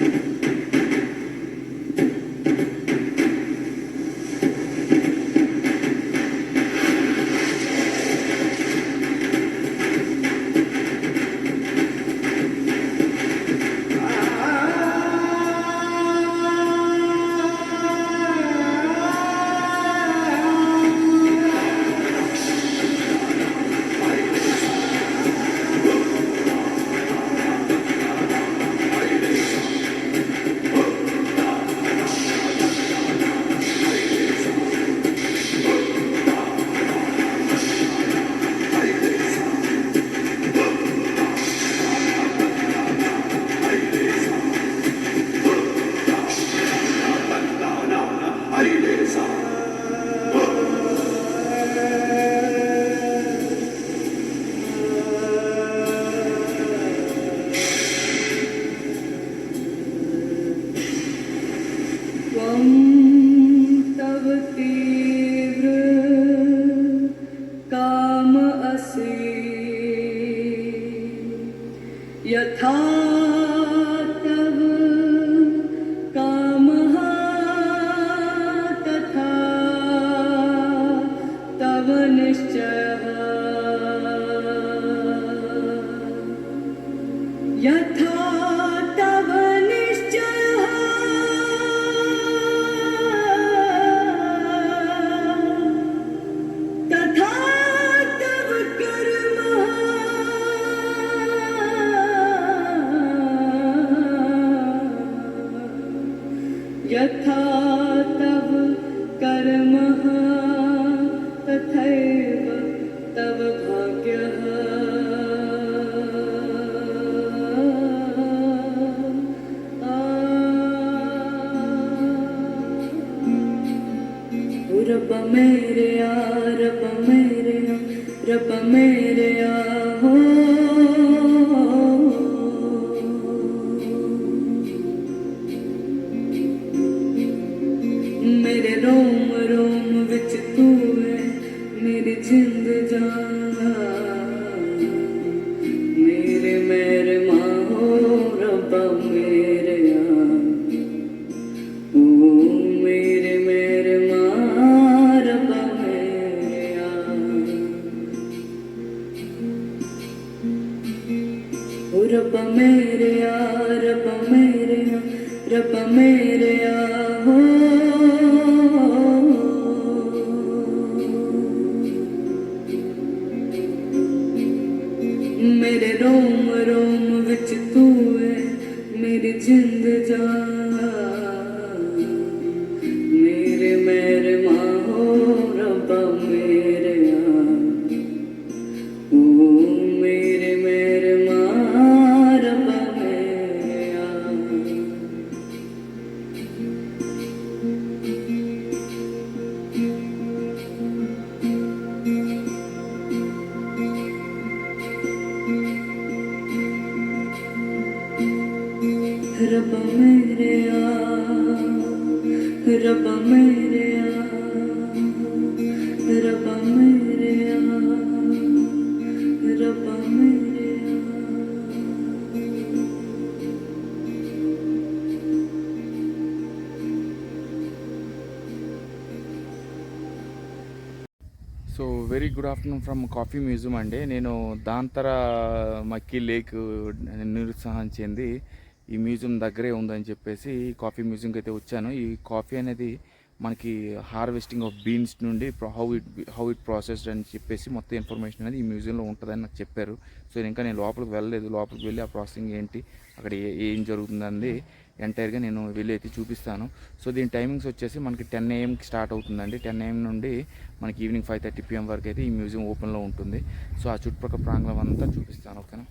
you मनश्च रब मेरे या रब मेरे रब मेरे या हो। मेरे या रब्बा मेरे या रब्बा मेरे या हो रब मेरे आ रब मेरे आ रब मेरे आ रब मेरे आ so very good afternoon from coffee museum అండి నేను దాంతర మక్కి లేక్ నిరుత్సాహం చెంది ఈ మ్యూజియం దగ్గరే ఉందని చెప్పేసి ఈ కాఫీ మ్యూజియంకి అయితే వచ్చాను. ఈ కాఫీ అనేది మనకి హార్వెస్టింగ్ ఆఫ్ బీన్స్ నుండి how it how it processed అని చెప్పేసి మొత్తం ఇన్ఫర్మేషన్ అనేది ఈ మ్యూజియంలో ఉంటుందని నాకు చెప్పారు. సో ఇంకా నేను లోపలికి వెళ్ళలేదు. లోపలికి వెళ్ళి ఆ ప్రాసెసింగ్ ఏంటి అక్కడ ఏ- ఏం జరుగుతుందండి ఎంటైర్గా నేను వెళ్ళి అయితే చూపిస్తాను. సో దీని టైమింగ్స్ వచ్చేసి మనకి టెన్ ఏఎంకి స్టార్ట్ అవుతుందండి. టెన్ ఏఎం నుండి మనకి ఈవినింగ్ ఫైవ్ థర్టీ పిఎం వరకు అయితే ఈ మ్యూజియం ఓపెన్లో ఉంటుంది. సో ఆ చుట్టుపక్కల ప్రాంగణం అంతా చూపిస్తాను ఓకేనా?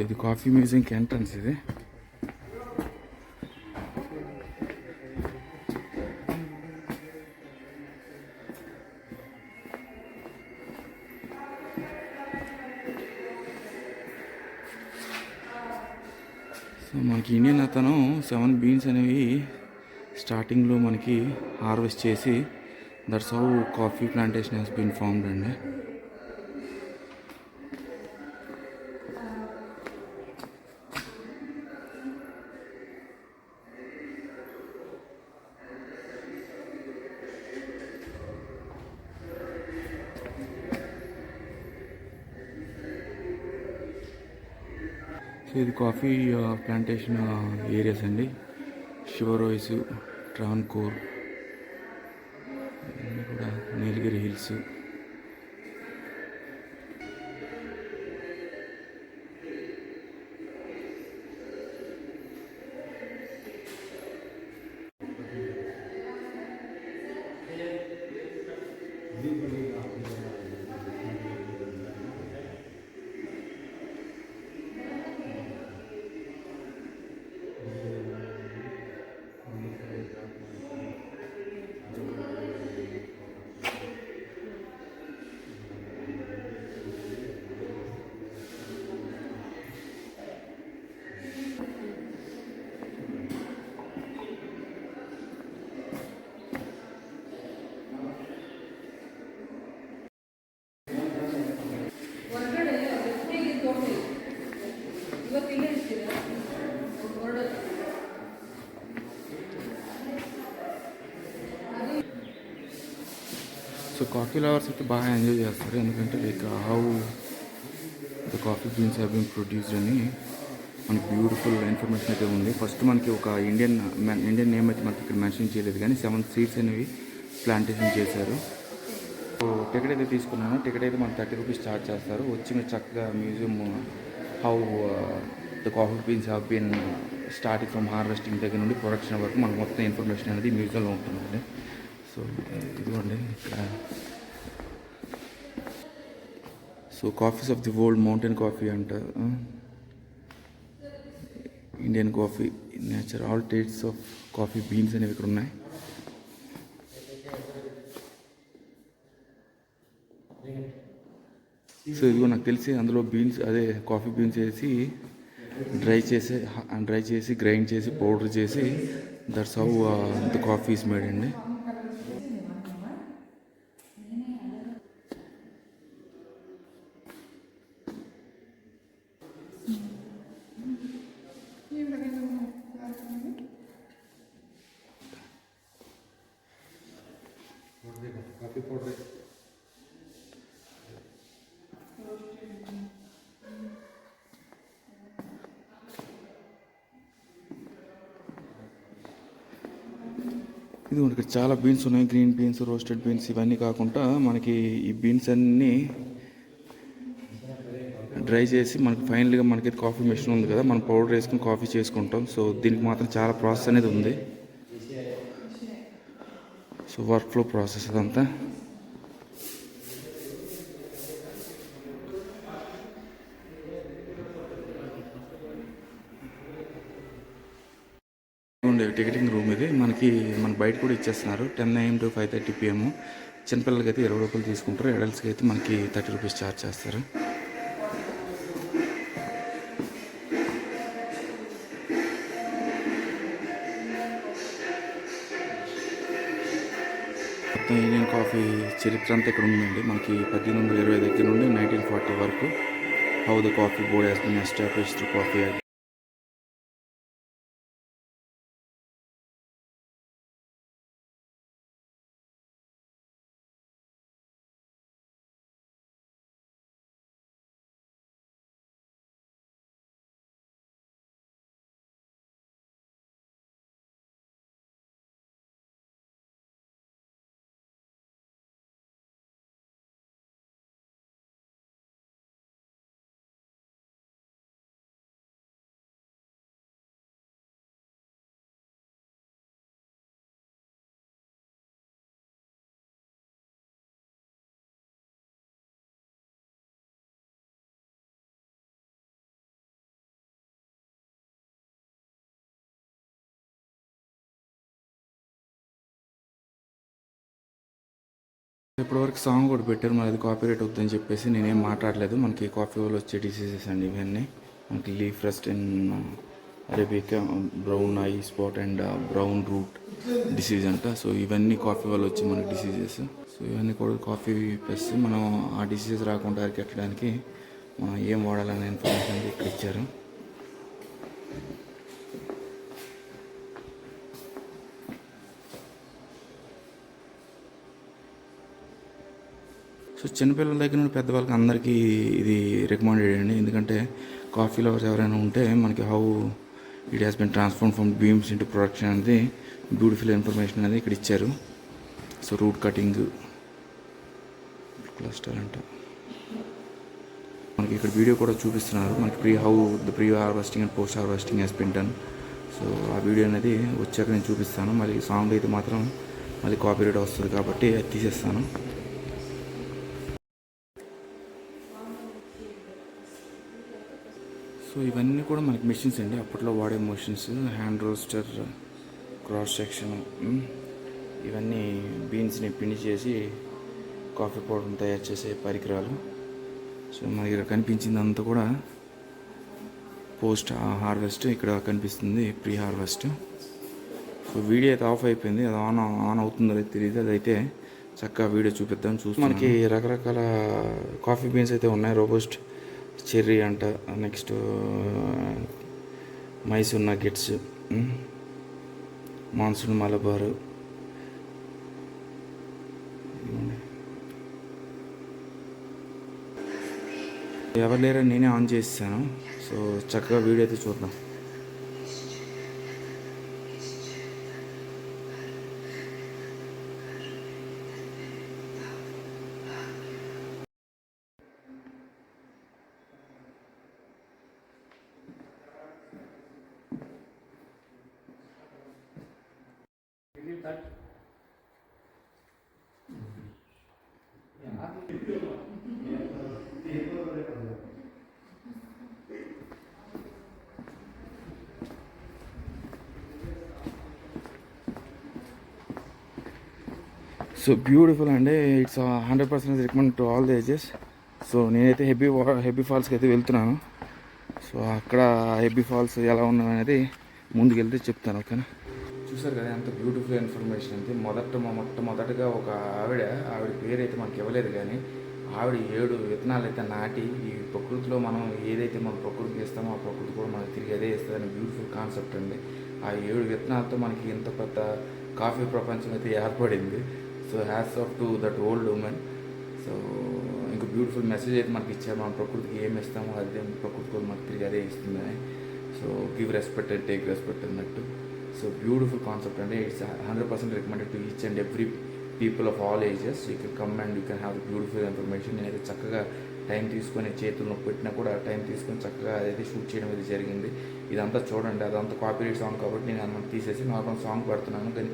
ఇది కాఫీ మ్యూజియంకి ఎంట్రన్స్ ఇది. సో మనకి ఇండియన్ అతను సెవెన్ బీన్స్ అనేవి స్టార్టింగ్లో మనకి హార్వెస్ట్ చేసి that's how coffee plantation has been formed అండి. సో ఇది కాఫీ ప్లాంటేషన్ ఏరియాస్ అండి. షివరోయిస్ ట్రాన్కోర్ కూడా నీలగిరి హిల్స్. కాఫీ లవర్స్ అయితే బాగా ఎంజాయ్ చేస్తారు. ఎందుకంటే like how the coffee beans have been produced అని మనకి బ్యూటిఫుల్ ఇన్ఫర్మేషన్ అయితే ఉంది. ఫస్ట్ మనకి ఒక ఇండియన్ ఇండియన్ నేమ్ అయితే మనకి ఇక్కడ మెన్షన్ చేయలేదు కానీ సెవెన్ సీడ్స్ అనేవి ప్లాంటేషన్ చేశారు. సో టికెట్ అయితే తీసుకున్నాను. టికెట్ అయితే మనం థర్టీ రూపీస్ ఛార్జ్ చేస్తారు. వచ్చి మీరు చక్కగా museum how the coffee beans have been starting from harvesting దగ్గర నుండి ప్రొడక్షన్ వరకు మనకు మొత్తం ఇన్ఫర్మేషన్ అనేది మ్యూజియంలో ఉంటుందండి. సో ఇదిగోండి ఇక్కడ. So coffees of the world mountain coffee అంట Indian coffee nature all states of coffee beans అనేవి ఇక్కడ ఉన్నాయి. సో ఇదిగో నాకు తెలిసి అందులో బీన్స్ అదే కాఫీ బీన్స్ వేసి డ్రై చేసి డ్రై చేసి గ్రైండ్ చేసి పౌడర్ చేసి that's how the coffee is made అండి. ఇక్కడ చాలా బీన్స్ ఉన్నాయి. గ్రీన్ బీన్స్ రోస్టెడ్ బీన్స్ ఇవన్నీ కాకుండా మనకి ఈ బీన్స్ అన్నీ డ్రై చేసి మనకి ఫైనల్గా మనకి కాఫీ మెషిన్ ఉంది కదా. మనం పౌడర్ వేసుకుని కాఫీ చేసుకుంటాం. సో దీనికి మాత్రం చాలా ప్రాసెస్ అనేది ఉంది. సో వర్క్ ఫ్లో ప్రాసెస్ అదంతా. మనకు బయట కూడా ఇచ్చేస్తున్నారు. Ten AM to five thirty PM చిన్నపిల్లలకి అయితే ఇరవై రూపాయలు తీసుకుంటారు. అడల్ట్స్కి అయితే మనకి థర్టీ రూపీస్ ఛార్జ్ చేస్తారు. మొత్తం ఇండియన్ కాఫీ చరిత్ర అంతా ఇక్కడ ఉందండి. మనకి పద్దెనిమిది వందల ఇరవై దగ్గర నుండి నైన్టీన్ ఫార్టీ వరకు how the coffee board has been established coffee ఇప్పటివరకు సాంగ్ కూడా పెట్టారు. మరి అది కాపీరేట్ వద్దని చెప్పేసి నేనేం మాట్లాడలేదు. మనకి కాఫీ వాళ్ళు వచ్చే డిసీజెస్ అండి ఇవన్నీ. మనకి leaf rust in arabica brown eye spot and brown root disease అంట. సో ఇవన్నీ కాఫీ వల్ల వచ్చి మనకి డిసీజెస్ సో ఇవన్నీ కూడా కాఫీ ప్లస్ మనం ఆ డిసీజెస్ రాకుండా అరికెట్టడానికి మనం ఏం వాడాలనే ఇన్ఫర్మేషన్ ఇక్కడ ఇచ్చారు చిన్నపిల్లల దగ్గర నుండి పెద్దవాళ్ళకి అందరికీ ఇది రికమెండెడ్ అండి. ఎందుకంటే కాఫీ లవర్స్ ఎవరైనా ఉంటే మనకి how it has been transform from beans into production అనేది బ్యూటిఫుల్ ఇన్ఫర్మేషన్ అనేది ఇక్కడ ఇచ్చారు. సో రూట్ కటింగ్ క్లస్టర్ అంట. మనకి ఇక్కడ వీడియో కూడా చూపిస్తున్నారు. మనకి pre how the pre harvesting and post harvesting has been done so ఆ వీడియో అనేది వచ్చాక నేను చూపిస్తాను. మళ్ళీ సౌండ్ అయితే మాత్రం మళ్ళీ కాపీరేట్ వస్తుంది కాబట్టి అది తీసేస్తాను. సో ఇవన్నీ కూడా మనకి మెషిన్స్ అండి. అప్పట్లో వాడే machines hand roaster cross section ఇవన్నీ బీన్స్ని పిండి చేసి కాఫీ పౌడర్ని తయారు చేసే పరికరాలు. సో మన దగ్గర కనిపించింది అంతా కూడా పోస్ట్ హార్వెస్ట్ ఇక్కడ కనిపిస్తుంది ప్రీ హార్వెస్ట్ సో వీడియో అయితే ఆఫ్ అయిపోయింది. అది ఆన్ ఆన్ అవుతుందో లేదో తెలియదు. అదైతే చక్కగా వీడియో చూపిద్దాం చూసి మనకి రకరకాల కాఫీ బీన్స్ అయితే ఉన్నాయి రోబోస్ట్ చెర్రీ అంట next Mysore nuggets monsoon Malabar. ఎవరు లేరని నేనే ఆన్ చేస్తాను. సో చక్కగా వీడియో అయితే చూద్దాం. సో బ్యూటిఫుల్ అండి. It's hundred percent recommend to all the ages so నేనైతే హెబ్బీ హెబ్బీ ఫాల్స్కి అయితే వెళ్తున్నాను. సో అక్కడ హెబ్బీ ఫాల్స్ ఎలా ఉన్నది అనేది ముందుకెళ్తే చెప్తాను ఓకేనా? చూసారు కదా ఎంత బ్యూటిఫుల్ ఇన్ఫర్మేషన్ అంతే మొదట మొట్టమొదటగా ఒక ఆవిడ ఆవిడ పేరు అయితే మనకి ఇవ్వలేదు కానీ ఆవిడ ఏడు విత్తనాలు అయితే నాటి ఈ ప్రకృతిలో మనం ఏదైతే మన ప్రకృతికి ఇస్తామో ఆ ప్రకృతి కూడా మనకి తిరిగి అదే ఇస్తుందని బ్యూటిఫుల్ కాన్సెప్ట్ అండి. ఆ ఏడు విత్తనాలతో మనకి ఇంత పెద్ద కాఫీ ప్రపంచం అయితే ఏర్పడింది. So hats off to that old women. So ఇంకో బ్యూటిఫుల్ మెసేజ్ అయితే మనకి ఇచ్చారు. మనం ప్రకృతికి ఏమి ఇస్తామో అదే ప్రకృతి మనకి తిరిగి అదే ఇస్తుందని so give respect and take respect అన్నట్టు. సో బ్యూటిఫుల్ కాన్సెప్ట్ అంటే it's hundred percent recommended to each and every people of all ages. You can come and you can have beautiful information. నేనైతే చక్కగా టైం తీసుకొని చేతులు నొప్పి పెట్టినా కూడా time తీసుకొని చక్కగా అదైతే షూట్ చేయడం అయితే జరిగింది. ఇదంతా చూడండి. అదంతా కాపీరేట్ సాంగ్ కాబట్టి నేను అన్నమాట తీసేసి నార్మల్ సాంగ్ పడుతున్నాను. కానీ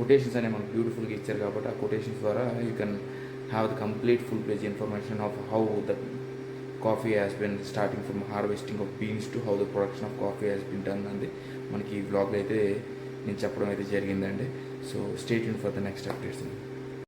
కొటేషన్స్ అనేవి మనకు బ్యూటిఫుల్గా ఇచ్చారు కాబట్టి ఆ కొటేషన్స్ ద్వారా you can have the complete full page information of how the coffee has been starting from harvesting of beans to how the production of coffee has been done అంది. మనకి ఈ వ్లాగ్లో అయితే నేను చెప్పడం అయితే జరిగిందండి. సో స్టేట్ ఇన్ ఫర్ ద నెక్స్ట్ అప్డేట్స్